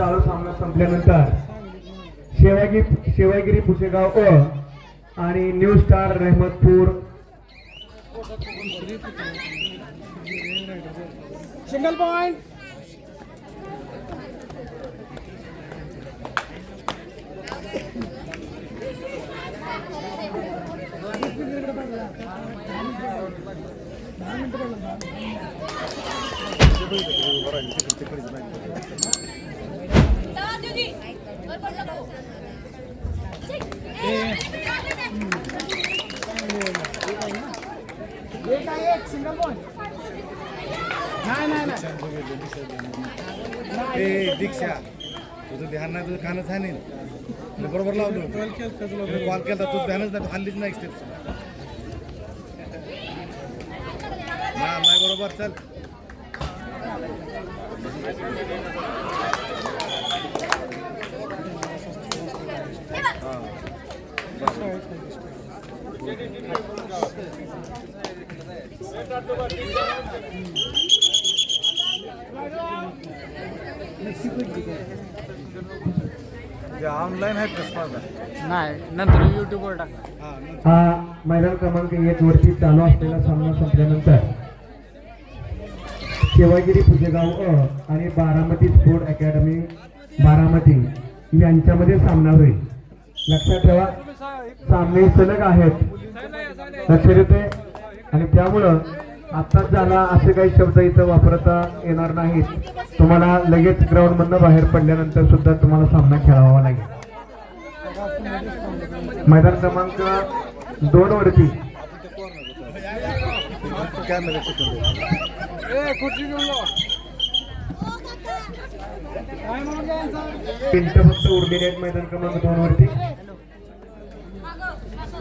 चालू सामना संपल्यानंतर शेवागिरी शेवागिरी पुसेगाव अ आणि new star Rahimatpur. Single point. नाही नाही नाही ए दीक्षा तुझं ध्यान नाही तुझं कानच आहे. नाही बरोबर लावलो कॉल केला तुझं ध्यानच नाही तू हल्लीच नाही स्टेप्स नाही बरोबर चल. ऑनलाईन आहेत का स्पर्धा नाही नंतर युट्यूबवर टाका. हा हा मैदान क्रमांक एक वरती चालू असलेला सामना संपल्यानंतर शेवागिरी पुजेगाव अ आणि बारामती स्पोर्ट अकॅडमी बारामती यांच्यामध्ये सामना होईल. लक्षात ठेवा सामने सलग आहेत. लक्ष येते आणि त्यामुळं आत्ताच झाला असे काही शब्द इथं वापरता येणार नाहीत तुम्हाला लगेच ग्राउंड मधनं बाहेर पडल्यानंतर सुद्धा तुम्हाला सामना खेळावा लागेल. मैदान क्रमांक दोन वरती. फक्त उरलेली आहेत मैदान क्रमांक दोन वरती.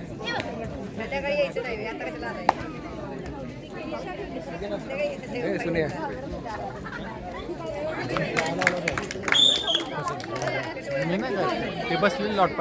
संध्याकाळी यायचं नाही आता कशाला आलाय? संध्याकाळी यायचं नाही. मी नाही का ते बसलेली लॉट पाडायला आतमध्ये. तीन तास तरी झाले आहेत. इथं ट्रॉफ्या बाहेर घेतल्या आहेत. बोनस पॉइंट अथर्व इकडे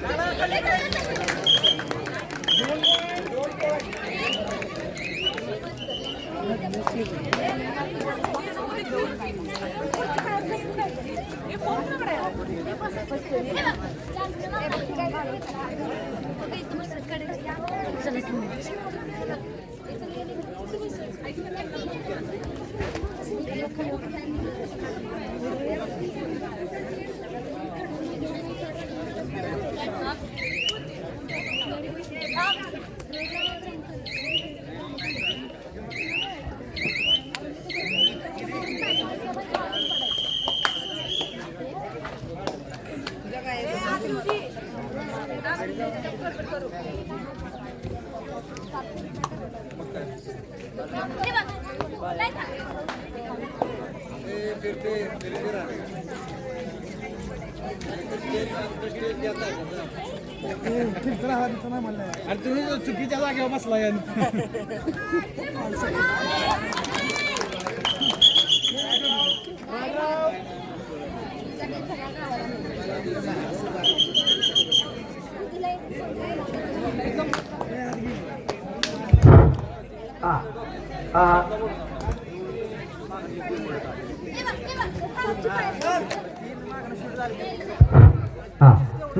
かわいい!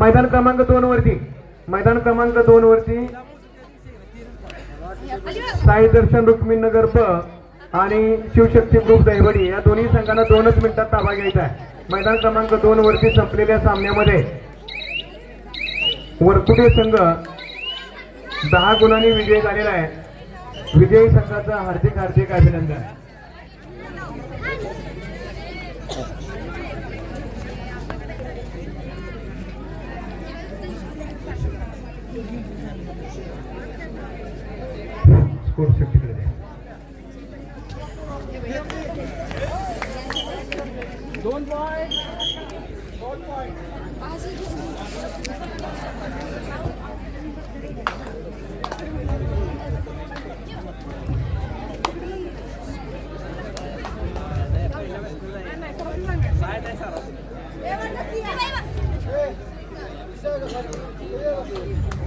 मैदान क्रमांक दोन वरती. मैदान क्रमांक दोन वरती. साई दर्शन रुक्मिणीनगर ब आणि शिवशक्ती ग्रुप दहिवडी. या दोन्ही संघांना दोनच मिनिटात ताबा घ्यायचा आहे. मैदान क्रमांक दोन वरती संपलेल्या सामन्यामध्ये वरकुटे संघ दहा गुणांनी विजय झालेला आहे. विजयी संघाचं हार्दिक हार्दिक अभिनंदन. स्कोर तिकडे द्या. दोन पॉईंट जा.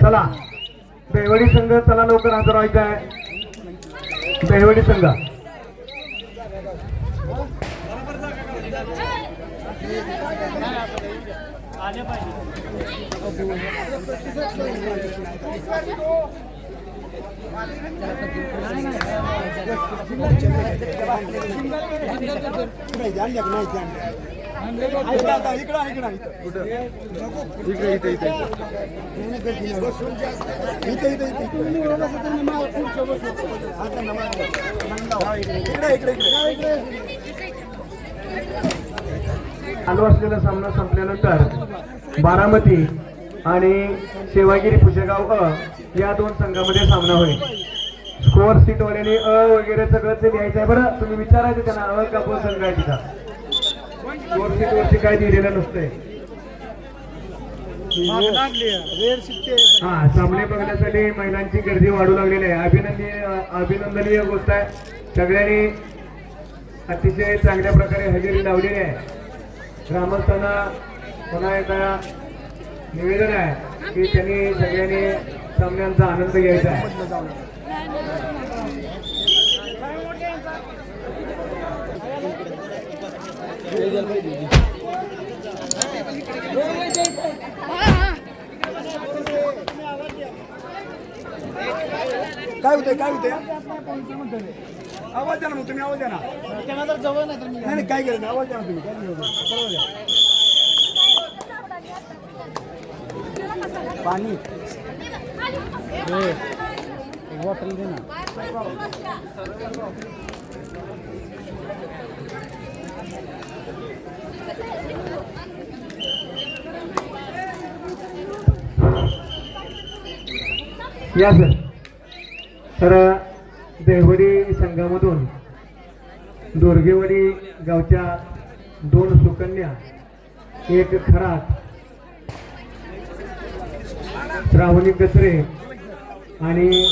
चला. बेवडी संघ चला लवकर हजर व्हायचा आहे. बेवडी संघ. चालू असलेला सामना संपल्यानंतर बारामती आणि शेवागिरी पुशेगाव अ या दोन संघामध्ये सामना होईल. स्कोअर सीट वाल्याने अ वगैरे सगळं ते लिहायचं आहे. बरं तुम्ही विचारायचं त्यांना अ का ब संघ आहे तिथं? स्कोअर सीट वरती काय दिलेलं नसतंय? हा सामने बघण्यासाठी महिलांची गर्दी वाढू लागलेली आहे. अभिनंदनीय अभिनंदनीय गोष्ट आहे. सगळ्यांनी अतिशय चांगल्या प्रकारे हजेरी लावलेली आहे. ग्रामस्थांना पुन्हा एकदा निवेदन आहे की त्यांनी सगळ्यांनी सामन्यांचा आनंद घ्यायचा आहे. काय होतंय काय होतंय? आवाज द्या ना मग तुम्ही आवाज द्या ना. त्यांना जर जवळ नाही, काय केलं आवाज द्या ना तुम्ही काय केलं बरोबर आहे. पाणी. बॉटल दे ना. या सर. तर देवडी संघामधून दोरगेवाडी गावच्या दोन सुकन्या एक खरात श्रावणी कचरे आणि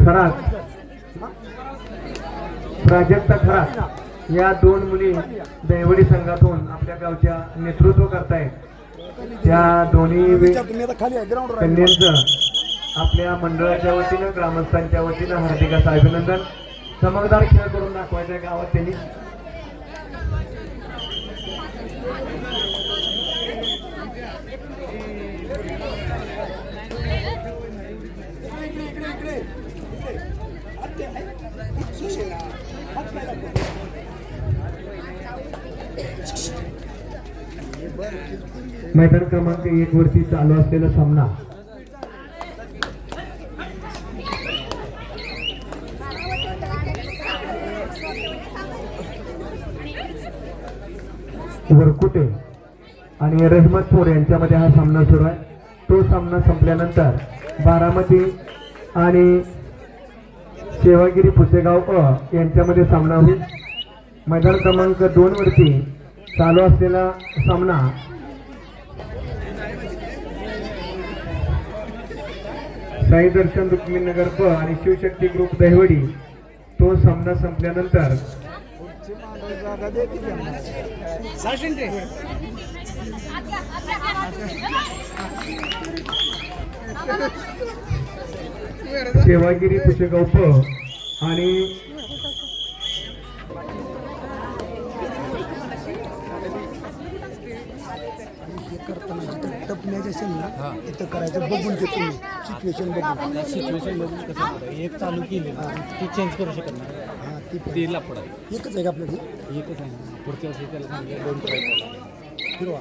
खरात. प्राजक्ता खरात. या दोन मुली दैवडी संघातून आपल्या गावच्या नेतृत्व करतायत. त्या दोन्ही वे- कन्यांचं आपल्या मंडळाच्या वतीनं ग्रामस्थांच्या वतीनं हार्दिकाचं अभिनंदन. चमकदार खेळ करून दाखवायचा गावात त्यांनी. मैदान क्रमांक एक वरती चालू असलेला सामना. वरकुटे आणि रहमतपूर यांच्यामध्ये हा सामना सुरू आहे. तो सामना संपल्यानंतर बारामती आणि सेवागिरी पुसेगाव अ यांच्यामध्ये सामना होईल. मैदान क्रमांक दोन वरती चालू असलेला सामना साई दर्शन रुक्मिणीनगर प आणि शिवशक्ती ग्रुप दहिवडी तो सामना संपल्यानंतर सेवागिरी पुशेगाव प आणि मॅच असेल ना तिथं करायचं. बघून ते तुम्ही सिच्युएशन बघून. सिच्युएशन बघून कसं होतं? एक चालू केली ती चेंज करू शकत नाही. हां ती पण. ती लपड एकच आहे का आपलं ते? एकच आहे. ना. पुढच्या वर्षी त्याला सांगितलं दोन करायचं फिरवा.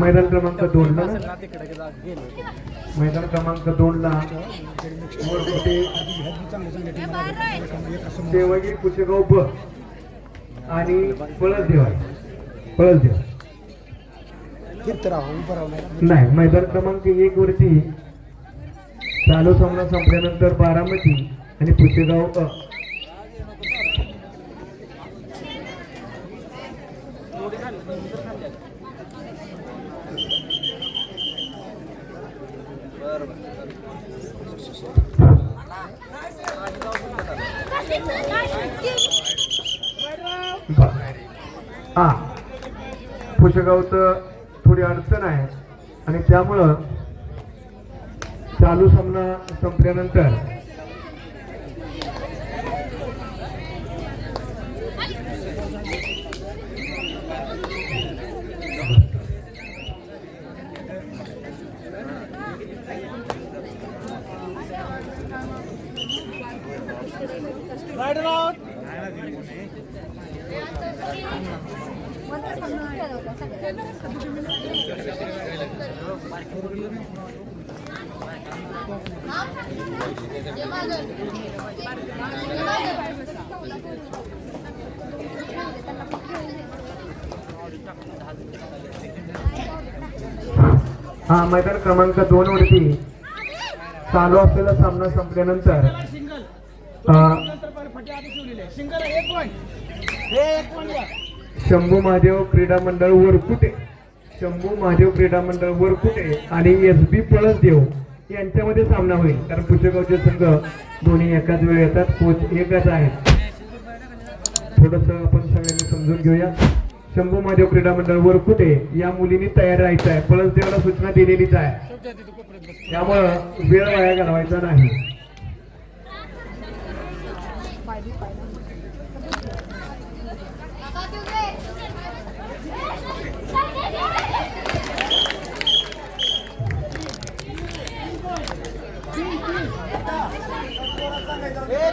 मैदान क्रमांक दोन ला. ना तिकडे गेलो मैदान क्रमांक दोन ला. वरकुटे ह्यात चांगल्या चांगल्या टीम एक असं देवगिरी कुचेगाव ब. आणि पळसदेव आहे पळसदेव फिरत राहा उभं राहू नाही मैदान क्रमांक एक वरती चालू सामना संपल्यानंतर बारामती आणि पुसेगाव अ. हा पुशेगावचं थोडी अडचण आहे. आणि त्यामुळं चालू सामना संपल्यानंतर हा मैदान क्रमांक दोन वरती चालू असलेला सामना संपल्यानंतर सिंगल. एक पॉईंट एक पॉईंट शंभू महादेव क्रीडा मंडळ वरकुटे. शंभू महादेव क्रीडा मंडळ वरकुटे आणि एस बी पळसदेव यांच्यामध्ये सामना होईल. कारण पुष्यगावचे संघ दोन्ही एकाच वेळ येतात. कोच एकच आहे. थोडस आपण सगळ्यांनी समजून घेऊया. शंभू महादेव क्रीडा मंडळ वरकुटे या मुलींनी तयार राहायचं आहे. पळसदेवाला सूचना दिलेलीच आहे. त्यामुळं वेळ वाया घालवायचा नाही.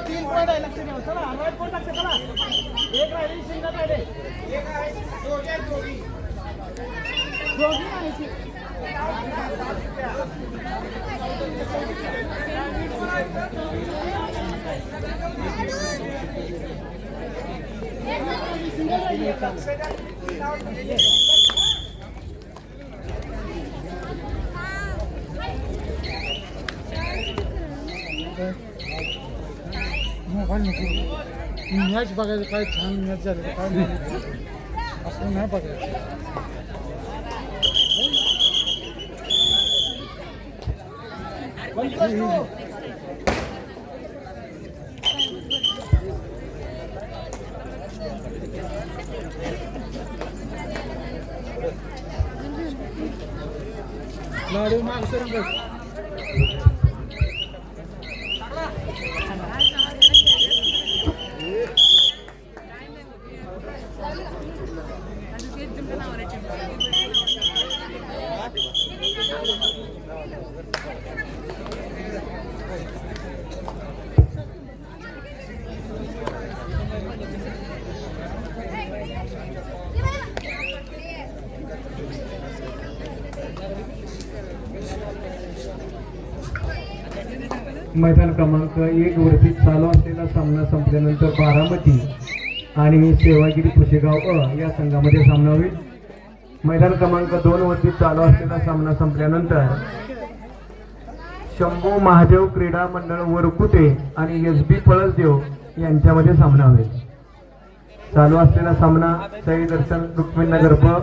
तीन पॉईंट आहे लक्ष ठेवा चला राईट पॉईंट लक्ष चला एक राहिले सिंगल राहिले मॅच बघायचं काय छान मॅच झाली काय नाही असं नाही बघायचं लाडू माग सर मैदान क्रमांक एक वरती चालू असलेला सामना संपल्यानंतर बारामती आणि सेवागिरी पुशेगाव अ या संघामध्ये सामना होईल. मैदान क्रमांक दोन वरती चालू असलेला सामना संपल्यानंतर शंभू महादेव क्रीडा मंडळ वरकुटे आणि एस बी पळसदेव यांच्यामध्ये सामना होईल. चालू असलेला सामना सई दर्शन रुक्मिणनगर ब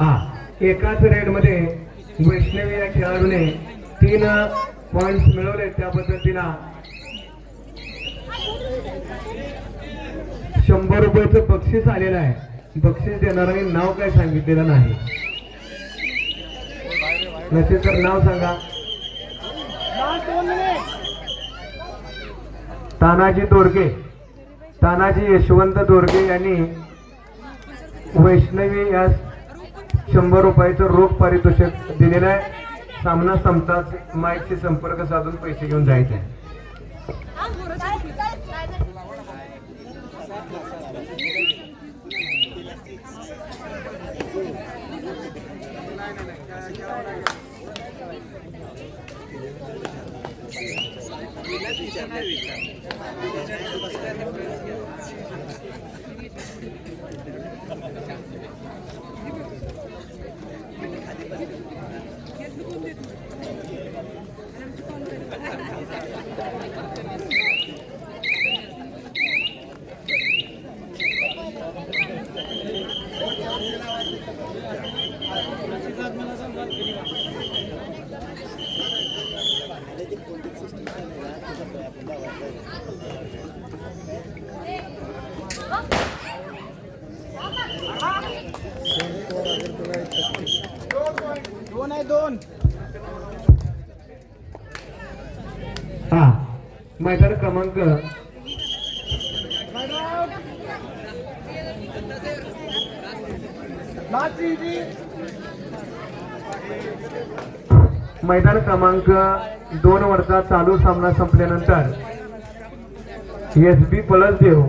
हा एकाच रेडमध्ये वैष्णवी या खेळाडूने तीन पॉइंट मिळवले त्याबद्दल तिला शंभर रुपयाचं बक्षीस आलेलं आहे. बक्षीस देणाऱ्यांनी नाव काय सांगितलेलं नाही. नसेल तर नाव सांगा. तानाजी दोरगे तानाजी यशवंत दोरगे यांनी वैष्णवी या शंभर रुपयाचं रोख पारितोषिक दिलेलं आहे. सामना संपताच माईकशी संपर्क साधून पैसे घेऊन जायचे. आहे दोन आहे दोन हा मैदान क्रमांक मैदान क्रमांक दोन वरचा चालू सामना संपल्यानंतर एस बी पळसदेव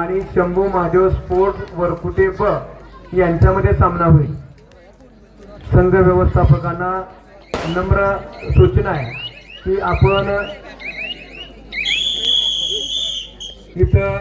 आणि शंभू महादेव स्पोर्ट वरकुटे ब यांच्यामध्ये सामना होईल. संघ व्यवस्थापकांना नम्र सूचना आहे की आपण तिथं